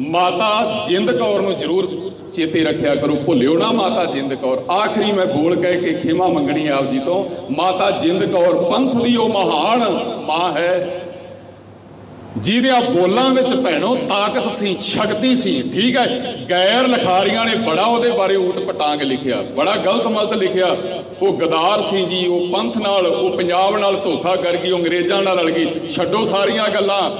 ਮਾਤਾ ਜਿੰਦ ਕੌਰ ਨੂੰ ਜ਼ਰੂਰ ਚੇਤੇ ਰੱਖਿਆ ਕਰੋ, ਭੁੱਲਿਓ ਨਾ ਮਾਤਾ ਜਿੰਦ ਕੌਰ। ਆਖਰੀ ਮੈਂ ਬੋਲ ਕਹਿ ਕੇ ਖਿਮਾ ਮੰਗਣੀ ਆਪ ਜੀ ਤੋਂ। ਮਾਤਾ ਜਿੰਦ ਕੌਰ ਪੰਥ ਦੀ ਉਹ ਮਹਾਨ ਮਾਂ ਹੈ ਜਿਹਦੇ ਬੋਲਾਂ ਵਿੱਚ ਭੈਣੋ ਤਾਕਤ ਸੀ, ਸ਼ਕਤੀ ਸੀ, ਠੀਕ ਹੈ। ਗੈਰ ਲਖਾਰੀਆਂ ਨੇ ਬੜਾ ਉਹਦੇ ਬਾਰੇ ਊਟ ਪਟਾਂਗ ਲਿਖਿਆ, ਬੜਾ ਗਲਤ ਮਲਤ ਲਿਖਿਆ। ਉਹ ਗਦਾਰ ਸੀ ਜੀ, ਉਹ ਪੰਥ ਨਾਲ, ਉਹ ਪੰਜਾਬ ਨਾਲ ਧੋਖਾ ਕਰ ਗਈ, ਉਹ ਅੰਗਰੇਜ਼ਾਂ ਨਾਲ ਰਲ ਗਈ। ਛੱਡੋ ਸਾਰੀਆਂ ਗੱਲਾਂ।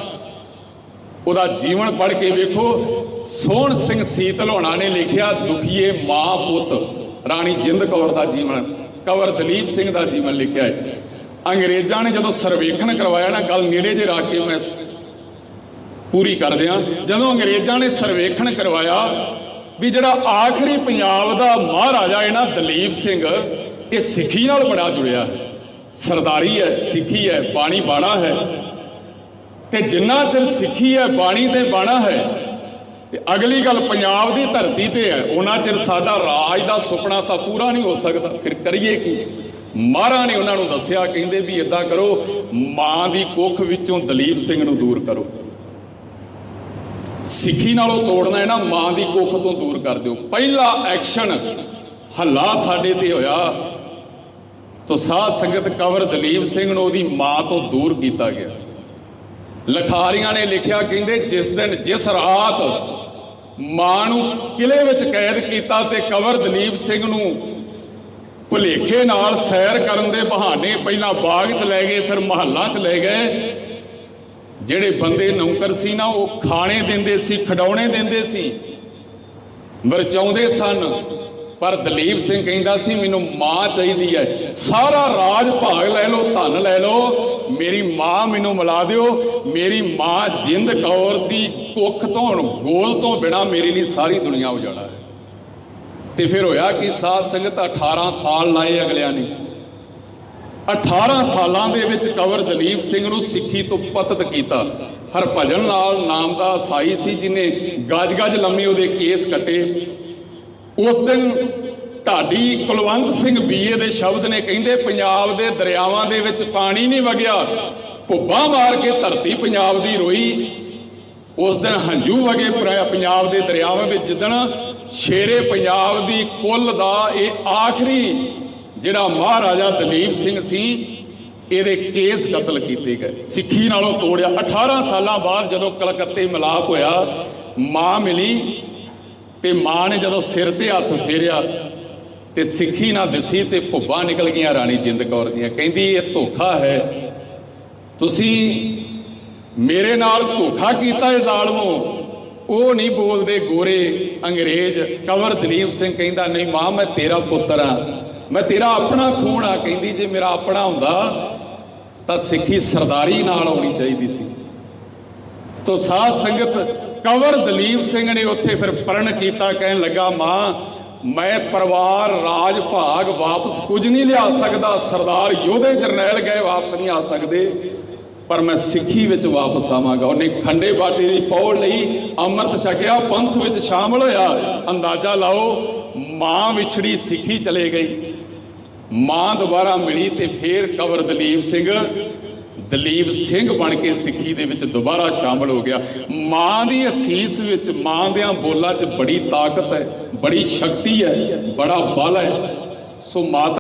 ਉਹਦਾ ਜੀਵਨ ਪੜ੍ਹ ਕੇ ਵੇਖੋ, ਸੋਹਣ ਸਿੰਘ ਸੀਤਲੋਣਾ ਨੇ ਲਿਖਿਆ, ਦੁਖੀਏ ਮਾਂ ਪੁੱਤ। ਰਾਣੀ ਜਿੰਦ ਕੌਰ ਦਾ ਜੀਵਨ, ਕਵਰ ਦਲੀਪ ਸਿੰਘ ਦਾ ਜੀਵਨ ਲਿਖਿਆ ਹੈ। ਅੰਗਰੇਜ਼ਾਂ ਨੇ ਜਦੋਂ ਸਰਵੇਖਣ ਕਰਵਾਇਆ ਨਾ, ਗੱਲ ਨੇੜੇ ਜੇ ਰੱਖ ਕੇ ਮੈਂ ਪੂਰੀ ਕਰ ਦਿਆਂ, ਜਦੋਂ ਅੰਗਰੇਜ਼ਾਂ ਨੇ ਸਰਵੇਖਣ ਕਰਵਾਇਆ ਵੀ ਜਿਹੜਾ ਆਖਰੀ ਪੰਜਾਬ ਦਾ ਮਹਾਰਾਜਾ ਹੈ ਨਾ, ਦਲੀਪ ਸਿੰਘ, ਇਹ ਸਿੱਖੀ ਨਾਲ ਬੜਾ ਜੁੜਿਆ ਹੈ। ਸਰਦਾਰੀ ਹੈ, ਸਿੱਖੀ ਹੈ, ਬਾਣੀ ਬਾਣਾ ਹੈ। ਤੇ ਜਿੰਨਾ ਚਿਰ ਸਿੱਖੀ ਹੈ, ਬਾਣੀ ਤੇ ਬਾਣਾ ਹੈ, ਤੇ ਅਗਲੀ ਗੱਲ ਪੰਜਾਬ ਦੀ ਧਰਤੀ ਤੇ ਹੈ, ਉਹਨਾਂ ਚਿਰ ਸਾਡਾ ਰਾਜ ਦਾ ਸੁਪਨਾ ਤਾਂ ਪੂਰਾ ਨਹੀਂ ਹੋ ਸਕਦਾ। ਫਿਰ ਕਰੀਏ ਕੀ? ਮਹਾਰਾ ਨੇ ਉਹਨਾਂ ਨੂੰ ਦੱਸਿਆ, ਕਹਿੰਦੇ ਵੀ ਇਦਾਂ ਕਰੋ, ਮਾਂ ਦੀ ਕੁੱਖ ਵਿੱਚੋਂ ਦਲੀਪ ਸਿੰਘ ਨੂੰ ਦੂਰ ਕਰੋ। ਸਿੱਖੀ ਨਾਲੋਂ ਤੋੜਨਾ ਹੈ ਨਾ ਮਾਂ ਦੀ ਕੁੱਖ ਤੋਂ ਦੂਰ ਕਰ ਦਿਓ। ਪਹਿਲਾ ਐਕਸ਼ਨ ਹੱਲਾ ਸਾਡੇ ਤੇ ਹੋਇਆ। ਤਾਂ ਸਾਧ ਸੰਗਤ ਕਵਰ ਦਲੀਪ ਸਿੰਘ ਨੂੰ ਉਹਦੀ ਮਾਂ ਤੋਂ ਦੂਰ ਕੀਤਾ ਗਿਆ। ਲਖਾਰੀਆਂ ਨੇ ਲਿਖਿਆ, ਕਹਿੰਦੇ ਜਿਸ ਦਿਨ, ਜਿਸ ਰਾਤ ਮਾਂ ਨੂੰ ਕਿਲੇ ਵਿੱਚ ਕੈਦ ਕੀਤਾ ਤੇ ਕਵਰ ਦਲੀਪ ਸਿੰਘ ਨੂੰ ਭੁਲੇਖੇ ਨਾਲ ਸੈਰ ਕਰਨ ਦੇ ਬਹਾਨੇ ਪਹਿਲਾਂ ਬਾਗ 'ਚ ਲੈ ਗਏ, ਫਿਰ ਮਹੱਲਾ 'ਚ ਲੈ ਗਏ। ਜਿਹੜੇ ਬੰਦੇ ਨੌਕਰ ਸੀ ਨਾ, ਉਹ ਖਾਣੇ ਦਿੰਦੇ ਸੀ ਖਡਾਉਣੇ ਦਿੰਦੇ ਸੀ, ਵਰਚਾਉਂਦੇ ਸਨ। ਪਰ ਦਲੀਪ ਸਿੰਘ ਕਹਿੰਦਾ ਸੀ, ਮੈਨੂੰ ਮਾਂ ਚਾਹੀਦੀ ਹੈ। ਸਾਰਾ ਰਾਜ ਭਾਗ ਲੈ ਲਓ, ਧਨ ਲੈ ਲਓ। ਮੇਰੀ ਮਾਂ ਮੈਨੂੰ ਮਿਲਾ ਦਿਓ। ਮੇਰੀ ਮਾਂ ਜਿੰਦ ਕੌਰ ਦੀ ਕੁੱਖ ਤੋਂ ਗੋਲ ਤੋਂ ਬਿਨਾ ਮੇਰੇ ਲਈ ਸਾਰੀ ਦੁਨੀਆ ਉਜਾੜਾ ਹੈ। ਤੇ ਫਿਰ ਹੋਇਆ ਕਿ ਸਾਧ ਸੰਗਤ 18 ਸਾਲ ਲਾਏ ਅਗਲਿਆਂ ਨੇ। 18 ਸਾਲਾਂ ਦੇ ਵਿੱਚ ਕਵਰ ਦਲੀਪ ਸਿੰਘ ਨੂੰ ਸਿੱਖੀ ਤੋਂ ਪਤਤ ਕੀਤਾ। ਹਰਭਜਨ ਲਾਲ ਨਾਮ ਦਾ ਸਾਈ ਸੀ, ਜਿਨੇ ਗੱਜ ਗੱਜ ਲੰਮੀ ਉਹਦੇ ਕੇਸ ਕੱਟੇ। ਉਸ ਦਿਨ ਢਾਡੀ ਕੁਲਵੰਤ ਸਿੰਘ ਬੀਏ ਦੇ ਸ਼ਬਦ ਨੇ ਕਹਿੰਦੇ, ਪੰਜਾਬ ਦੇ ਦਰਿਆਵਾਂ ਦੇ ਵਿੱਚ ਪਾਣੀ ਨਹੀਂ ਵਗਿਆ। ਭੁੱਬਾ ਮਾਰ ਕੇ ਧਰਤੀ ਪੰਜਾਬ ਦੀ ਰੋਈ। ਉਸ ਦਿਨ ਹੰਝੂ ਵਗੇ ਪੰਜਾਬ ਦੇ ਦਰਿਆਵਾਂ ਵਿੱਚ, ਜਿੱਦਣ ਸ਼ੇਰੇ ਪੰਜਾਬ ਦੀ ਕੁੱਲ ਦਾ ਇਹ ਆਖਰੀ ਜਿਹੜਾ ਮਹਾਰਾਜਾ ਦਲੀਪ ਸਿੰਘ ਸੀ, ਇਹਦੇ ਕੇਸ ਕਤਲ ਕੀਤੇ ਗਏ। ਸਿੱਖੀ ਨਾਲੋਂ ਤੋੜਿਆ। 18 ਸਾਲਾਂ ਬਾਅਦ ਜਦੋਂ ਕਲਕੱਤੇ ਮਿਲਾਪ ਹੋਇਆ, ਮਾਂ ਮਿਲੀ। ਤੇ ਮਾਂ ਨੇ ਜਦੋਂ ਸਿਰ ਤੇ ਹੱਥ ਫੇਰਿਆ ਤੇ ਸਿੱਖੀ ਨਾ ਦਿਸੀ ਤੇ ਭੁੱਬਾਂ ਨਿਕਲ ਗਈਆਂ ਰਾਣੀ ਜਿੰਦ ਕੌਰ ਦੀਆਂ, ਕਹਿੰਦੀ, ਇਹ ਧੋਖਾ ਹੈ। ਤੁਸੀਂ ਮੇਰੇ ਨਾਲ ਧੋਖਾ ਕੀਤਾ ਇਹ ਜ਼ਾਲਮੋ। ਉਹ ਨਹੀਂ ਬੋਲਦੇ ਗੋਰੇ ਅੰਗਰੇਜ਼। ਕਵਰ ਦਲੀਪ ਸਿੰਘ ਕਹਿੰਦਾ, ਨਹੀਂ ਮਾਂ, ਮੈਂ ਤੇਰਾ ਪੁੱਤਰ ਆ। ਮੈਂ ਤੇਰਾ ਆਪਣਾ ਖੂਨ ਆ। ਕਹਿੰਦੀ, ਜੇ ਮੇਰਾ ਆਪਣਾ ਹੁੰਦਾ, ਤਾਂ ਸਿੱਖੀ ਸਰਦਾਰੀ ਨਾਲ ਆਉਣੀ ਚਾਹੀਦੀ ਸੀ। ਤੋ ਸਾਧ ਸੰਗਤ ਕੰਵਰ ਦਲੀਪ ਸਿੰਘ ਨੇ ਉੱਥੇ ਫਿਰ ਪ੍ਰਣ ਕੀਤਾ, ਕਹਿਣ ਲੱਗਾ, ਮਾਂ, ਮੈਂ ਪਰਿਵਾਰ, ਰਾਜ, ਭਾਗ ਵਾਪਸ ਕੁਝ ਨਹੀਂ ਲਿਆ ਸਕਦਾ। ਸਰਦਾਰ ਯੋਧੇ ਜਰਨੈਲ ਗਏ, ਵਾਪਸ ਨਹੀਂ ਆ ਸਕਦੇ, ਪਰ ਮੈਂ ਸਿੱਖੀ ਵਿੱਚ ਵਾਪਸ ਆਵਾਂਗਾ। ਉਹਨੇ ਖੰਡੇ ਬਾਟੇ ਦੀ ਪੌੜ ਲਈ ਅੰਮ੍ਰਿਤ ਛਕਿਆ, ਪੰਥ ਵਿੱਚ ਸ਼ਾਮਲ ਹੋਇਆ। ਅੰਦਾਜ਼ਾ ਲਾਓ, ਮਾਂ ਵਿਛੜੀ ਸਿੱਖੀ ਚਲੇ ਗਈ। ਮਾਂ ਦੁਬਾਰਾ ਮਿਲੀ ਤੇ ਫੇਰ ਕਵਰ ਦਲੀਪ ਸਿੰਘ ਦਲੀਪ ਸਿੰਘ ਬਣ ਕੇ ਸਿੱਖੀ ਦੇ ਵਿੱਚ ਦੁਬਾਰਾ ਸ਼ਾਮਲ ਹੋ ਗਿਆ। ਮਾਂ ਦੀ ਅਸੀਸ ਵਿੱਚ ਮਾਂ ਦਿਆਂ ਬੋਲਾਂ 'ਚ ਬੜੀ ਤਾਕਤ ਹੈ, ਬੜੀ ਸ਼ਕਤੀ ਹੈ, ਬੜਾ ਬਲ ਹੈ। ਸੋ ਮਾਤਾ